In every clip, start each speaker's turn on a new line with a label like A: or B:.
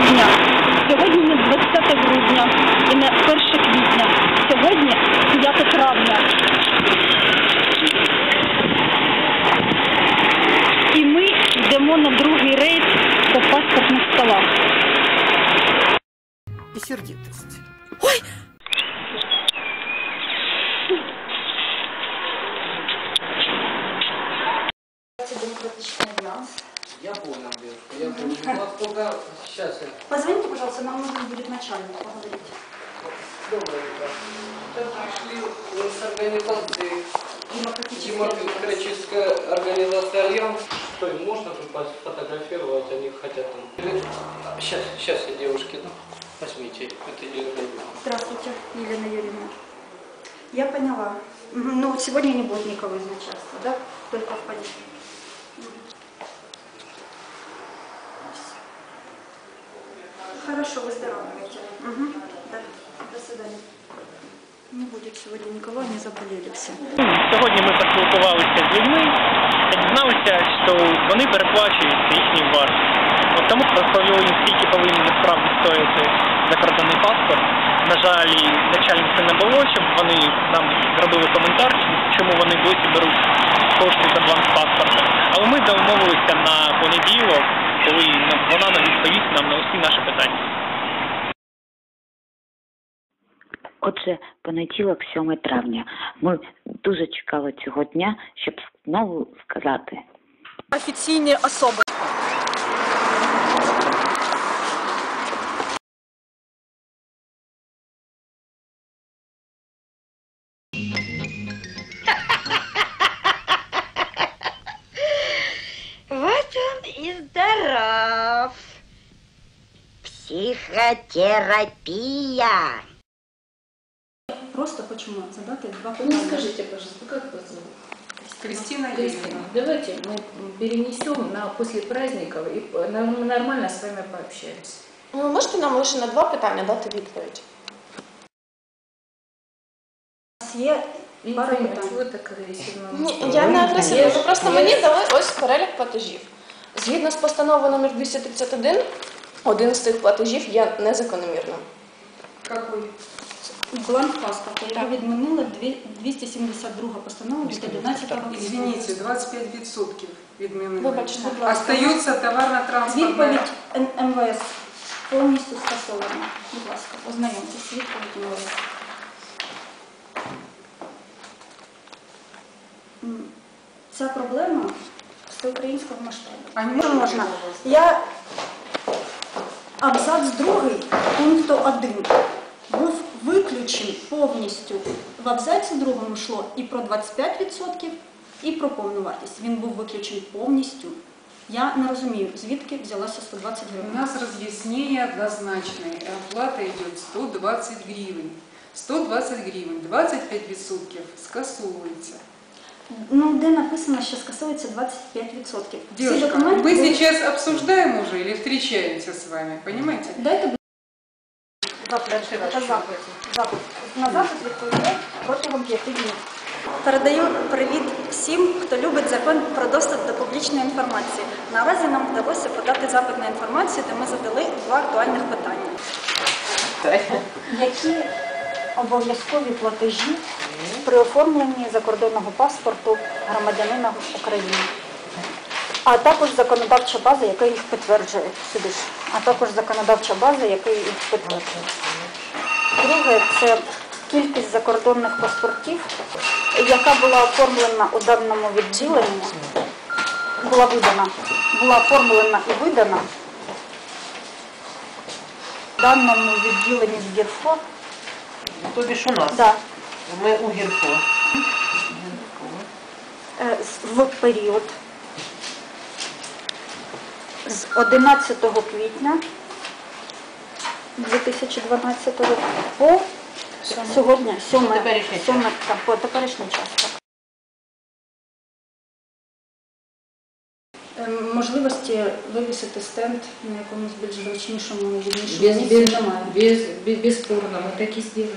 A: дня. Сьогодні не 20 грудня і не 1 квітня. Сьогодні 9 травня. І ми йдемо на другий рейс по паспортних столах.
B: и сердитость.
C: Демократичный альянс.
D: Я понял, я сейчас я
C: Позвоните, пожалуйста, нам нужно будет начальник поговорить.
D: утро. Сейчас пришли с организации демократическая организация Альянс. Что им можно тут сфотографировать, они хотят там. Сейчас, сейчас я девушке дам. Возьмите, это Елена Юрьевна.
C: Здравствуйте, Елена Юрьевна. Я поняла. Ну, сегодня не будет никого из начальства, да? Только в понедельник. Хорошо, выздоравливайте. Мгм, Да. До свидания. Не будет сегодня никого, они заболели все.
E: Сьогодні ми поспілкувалися з людьми та дізналися, що вони переплачують їхній вартість. От тому розповіли їм, скільки повинен насправді стояти закордонний паспорт. На жаль, і начальниця не було, щоб вони нам зробили коментар, чому вони досі беруть кошти за бланк паспорта. Але ми домовилися на понеділок, коли ну, вона нам відповість нам на питання.
F: Отже, понеділок, 7 травня. Ми дуже чекали цього дня, щоб знову сказати.
A: Офіційні особи.
G: Вот он и здоров. Психотерапия.
C: Просто почему? Задать два
H: Вы
C: питания.
H: мне скажите, пожалуйста, как вас зовут?
B: Кристина
H: Кристина,
B: Юрьевна.
H: давайте мы перенесем на после праздников и по- на- мы нормально с вами пообщаемся.
I: Ви можете нам лише на два питання дати відповідь?
C: У нас є
H: И
C: Пара
H: пойму,
C: питань.
H: чего так агрессивно?
I: Ні, я не агресивна.
H: Є-
I: Ви просто
H: є-
I: мені дали ось перелік платежів. Згідно з постановою номер 231, один з цих платежів є незакономірним.
B: Какой?
C: бланк паспорта. Його відмінила дві- 272 постанова від 11 року.
B: Извините, 25% відмінили.
I: Вибачте.
C: Будь ласка.
B: Остается товарно-транспортная.
C: Відповідь Н- МВС повністю скасована. Будь ласка, ознайомтесь. Відповідь МВС. М, Ця проблема всеукраїнського масштабу.
B: А не можна?
C: Я абзац другий пункту 1 був виключений повністю. В абзаці другому йшло і про 25%, і про повну вартість. Він був виключений повністю. Я не розумію, звідки взялося 120 гривень.
B: У нас разъяснение однозначное. Оплата идет 120 гривен. 120 гривен, 25% скасовывается.
C: Ну, де написано, що скасується 25%. Всі
B: Девушка,
C: документи
B: мы
C: були-
B: сейчас обсуждаем уже или встречаемся с вами, понимаете?
C: Дайте будь ласка, це запит. Запит. На запит відповідає протягом п'яти днів. Передаю привіт всім, хто любить закон про доступ до публічної інформації. Наразі нам вдалося подати запит на інформацію, де ми задали два актуальних питання. Які обов'язкові платежі при оформленні закордонного паспорту громадянина України? А також законодавча база, яка їх підтверджує сюди ж. А також законодавча база, яка їх підтверджує. Друге це кількість закордонних паспортів, яка була оформлена у даному відділенні, була видана, була оформлена і видана в даному відділенні з ГІРФО.
J: Тобі ж у нас.
C: Да,
J: Ми у гірфо.
C: е, в період з 11 квітня 2012 по сьогодні, 7, 7 так, по теперішній час. Так. Ем, Можливості вивісити стенд на якомусь більш зручнішому віднішому місці
H: без,
C: немає.
H: без, без- бесспорно, мы так и сделаем.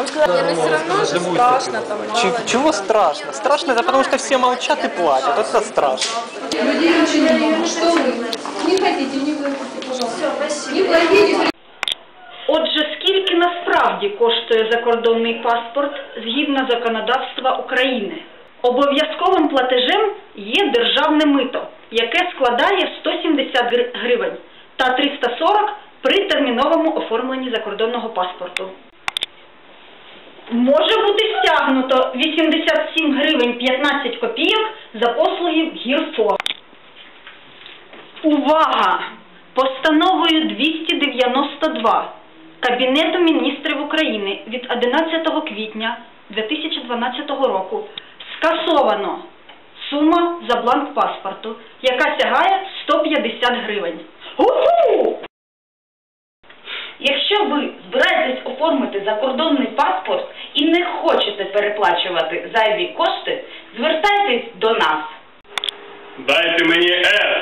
I: Он сказал, мне все равно же страшно, там, мало ли».
E: Чего страшно? Страшно это потому, что все молчат и платят. Это страшно.
B: Не хотите, не платите, пожалуйста. Не платите.
C: Отже, скільки насправді коштує закордонний паспорт згідно законодавства України? Обов'язковим платежем є державне мито, яке складає 170 гри- гривень та 340 при терміновому оформленні закордонного паспорту. Може бути стягнуто 87 гривень 15 копійок за послуги гірфо. Увага! Постановою 292 Кабінету міністрів України від 11 квітня 2012 року скасовано сума за бланк паспорту, яка сягає 150 гривень. Уху! Якщо ви збираєтесь оформити закордонний паспорт і не хочете переплачувати зайві кошти, звертайтесь до нас.
A: Дайте мені С.